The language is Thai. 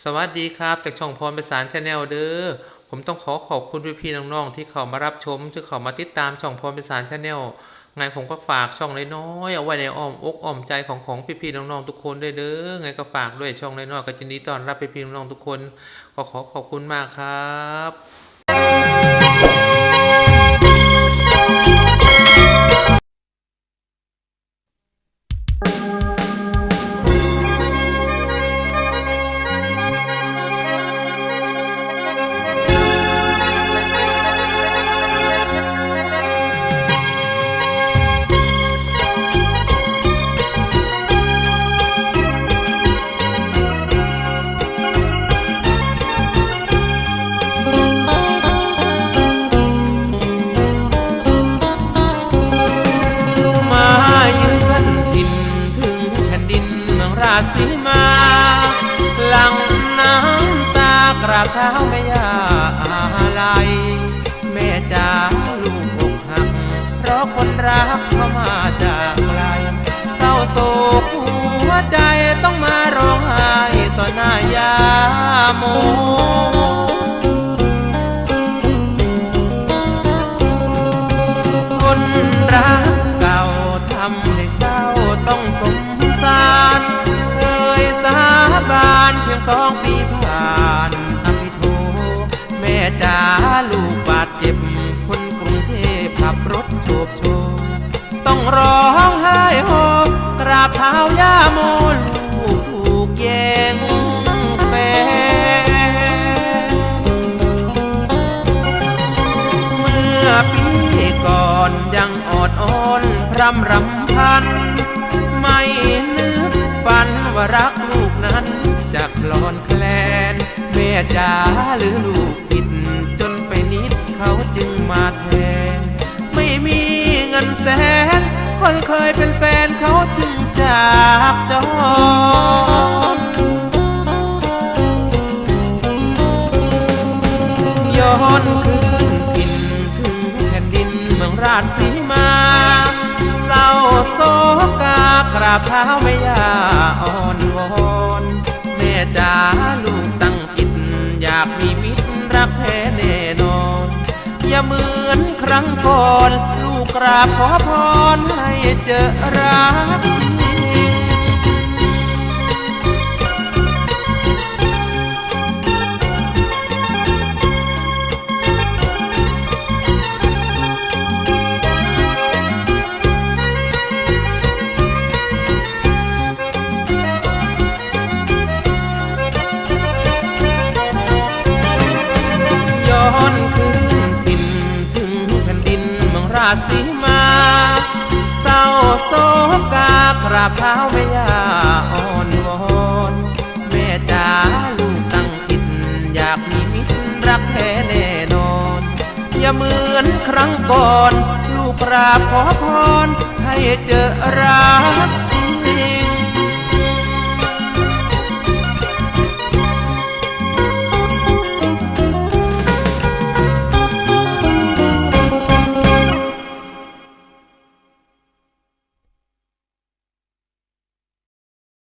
สวัสดีครับ จากช่องพรประสานชาแนลเด้อผมต้องขอขอบคุณพี่ๆน้องๆที่เข้ามารับชมที่เข้ามาติดตามช่องพรประสานชาแนลไงผมก็ฝากช่องเล่น้อยเอาไว้ในอ้อมอกอ้อมใจของของพี่ๆน้องๆทุกคนด้วยเด้อไงก็ฝากด้วยช่องเล่น้อยก็ยินดีต้อนรับพี่ๆน้องๆทุกคนขอขอขอบคุณมากครับ สีมาหลังน้ำตากราบเท้าแม่ยาอะไรแม่จ๋าลูกอกหัก เพราะคนรักเข้ามาานอภิโทแม่จ๋าลูกบาดเจ็บคนกรุงเทพขับรถโฉบโชว์ต้องร้องไห้โฮกราบเท้าย่าโมลูกถูกแย่งแฟนเมื่อปีก่อนยังอดอ้อนพรำรำพัน ไม่นึกฝันว่ารัก นั้นจะคลอนแคลนแม่จ๋าหรือลูกผิดจนไปนิดเขาจึงมาแทน ไม่มีเงินแสน คนเคยเป็นแฟนเขาจึงจากจรย้อนคืนกินถึงแผ่นดินเมืองราชสีมา เศร้าโศก กราบเท้าแม่ย่าอ่อนวอนแม่จ๋าลูกตั้งจิต อยากมีมิตรรักแท้แน่นอน อย่าเหมือนครั้งก่อน ลูกกราบขอพรให้เจอรัก สีมา เศร้าโศกกราบเท้าแม่ยาอ่อนวอนแม่จ๋าลูกตั้งจิตอยากมีมิตรรักแท้แน่นอน อย่าเหมือนครั้งก่อน ลูกกราบขอพรให้เจอรัก